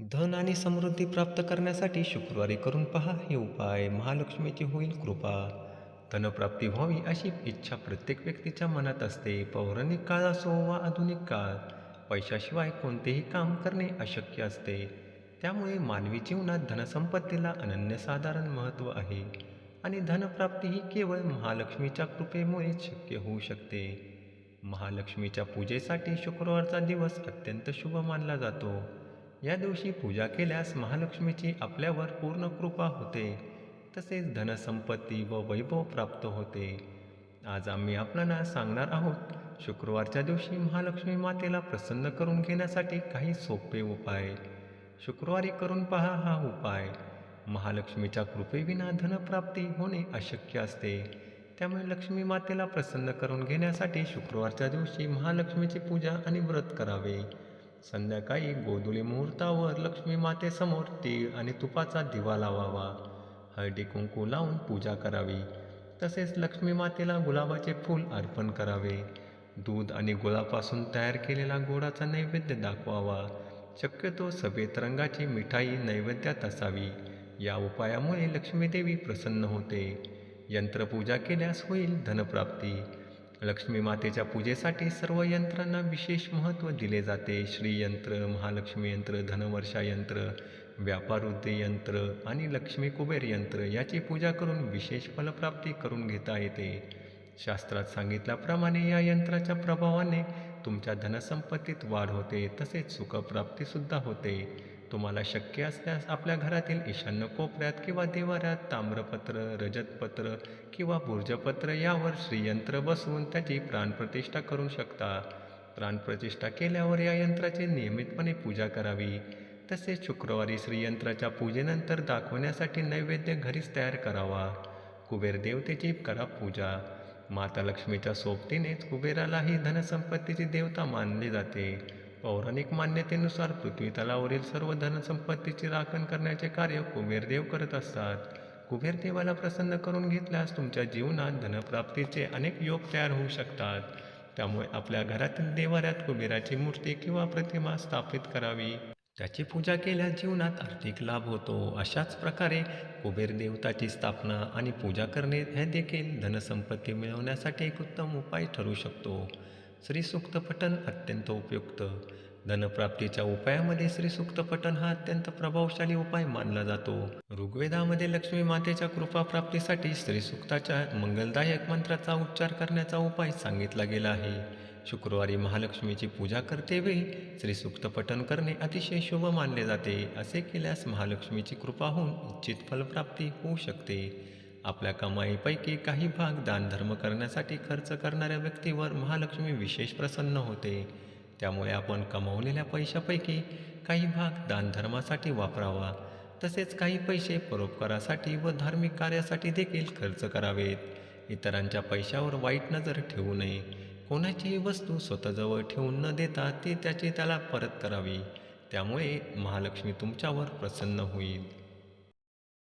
धन आणि समृद्धी प्राप्त करण्यासाठी शुक्रवारी करून पहा हे उपाय. महालक्ष्मीची होईल कृपा. धनप्राप्ती व्हावी अशी इच्छा प्रत्येक व्यक्तीच्या मनात असते. पौराणिक काळ असो वा आधुनिक काळ पैशाशिवाय कोणतेही काम करणे अशक्य असते. त्यामुळे मानवी जीवनात धनसंपत्तीला अनन्यसाधारण महत्त्व आहे आणि धनप्राप्ती ही केवळ महालक्ष्मीच्या कृपेमुळेच शक्य होऊ शकते. महालक्ष्मीच्या पूजेसाठी शुक्रवारचा दिवस अत्यंत शुभ मानला जातो. या दिवशी पूजा केल्यास महालक्ष्मीची आपल्यावर पूर्ण कृपा होते. तसेच धनसंपत्ती व वैभव प्राप्त होते. आज आम्ही आपल्याला सांगणार आहोत शुक्रवारच्या दिवशी महालक्ष्मी मातेला प्रसन्न करून घेण्यासाठी काही सोपे उपाय. शुक्रवारी करून पहा हा उपाय. महालक्ष्मीच्या कृपेविना धनप्राप्ती होणे अशक्य असते. त्यामुळे लक्ष्मी मातेला प्रसन्न करून घेण्यासाठी शुक्रवारच्या दिवशी महालक्ष्मीची पूजा आणि व्रत करावे. संध्याकाळी गोधुली मुहूर्तावर लक्ष्मी मातेसमोर तीळ आणि तुपाचा दिवा लावावा. हळदी कुंकू लावून पूजा करावी. तसेच लक्ष्मी मातेला गुलाबाचे फूल अर्पण करावे. दूध आणि गुळापासून तयार केलेला गोडाचा नैवेद्य दाखवावा. शक्यतो सफेद रंगाची मिठाई नैवेद्यात असावी. या उपायामुळे लक्ष्मीदेवी प्रसन्न होते. यंत्रपूजा केल्यास होईल धनप्राप्ती. लक्ष्मी मातेच्या पूजेसाठी सर्व यंत्रांना विशेष महत्त्व दिले जाते. श्रीयंत्र महालक्ष्मी यंत्र धनवर्षा यंत्र व्यापारवृद्धी यंत्र आणि लक्ष्मी कुबेर यंत्र याची पूजा करून विशेष फलप्राप्ती करून घेता येते. शास्त्रात सांगितल्याप्रमाणे या यंत्राच्या प्रभावाने तुमच्या धनसंपत्तीत वाढ होते तसेच सुखप्राप्तीसुद्धा होते. तुम्हाला शक्य असल्यास आपल्या घरातील ईशान्य कोपऱ्यात किंवा देवाऱ्यात ताम्रपत्र रजतपत्र किंवा भुर्जपत्र यावर श्रीयंत्र बसवून त्याची प्राणप्रतिष्ठा करू शकता. प्राणप्रतिष्ठा केल्यावर या यंत्राची नियमितपणे पूजा करावी. तसेच शुक्रवारी श्रीयंत्राच्या पूजेनंतर दाखवण्यासाठी नैवेद्य घरीच तयार करावा. कुबेर देवतेची करा पूजा. माता लक्ष्मीच्या सोबतीनेच कुबेरालाही धनसंपत्तीची देवता मानली जाते. पौराणिक मान्यतेनुसार पृथ्वी तलावरील सर्व धनसंपत्तीची राखण करण्याचे कार्य कुबेरदेव करत असतात. कुबेरदेवाला प्रसन्न करून घेतल्यास तुमच्या जीवनात धनप्राप्तीचे अनेक योग तयार होऊ शकतात. त्यामुळे आपल्या घरातील देवाऱ्यात कुबेराची मूर्ती किंवा प्रतिमा स्थापित करावी. त्याची पूजा केल्यास जीवनात आर्थिक लाभ होतो. अशाच प्रकारे कुबेर देवताची स्थापना आणि पूजा करणे हे देखील धनसंपत्ती मिळवण्यासाठी एक उत्तम उपाय ठरू शकतो. श्रीसूक्त पठण अत्यंत उपयुक्त. धनप्राप्तीच्या उपायामध्ये श्रीसूक्त पठण हा अत्यंत प्रभावशाली उपाय मानला जातो. ऋग्वेदामध्ये लक्ष्मी मातेच्या कृपाप्राप्तीसाठी श्रीसूक्ताच्या मंगलदायक मंत्राचा उच्चार करण्याचा उपाय सांगितला गेला आहे. शुक्रवारी महालक्ष्मीची पूजा करतेवेळी श्रीसूक्त पठण करणे अतिशय शुभ मानले जाते असे केल्यास महालक्ष्मीची कृपा होऊन इच्छित फलप्राप्ती होऊ शकते. आपल्या कमाईपैकी काही भाग दानधर्म करण्यासाठी खर्च करणाऱ्या व्यक्तीवर महालक्ष्मी विशेष प्रसन्न होते. त्यामुळे आपण कमावलेल्या पैशापैकी काही भाग दानधर्मासाठी वापरावा. तसेच काही पैसे परोपकारासाठी व धार्मिक कार्यासाठी देखील खर्च करावेत. इतरांच्या पैशावर वाईट नजर ठेवू नये. कोणाचीही वस्तू स्वतःजवळ ठेवून न देता ती त्याची त्याला परत करावी. त्यामुळे महालक्ष्मी तुमच्यावर प्रसन्न होईल.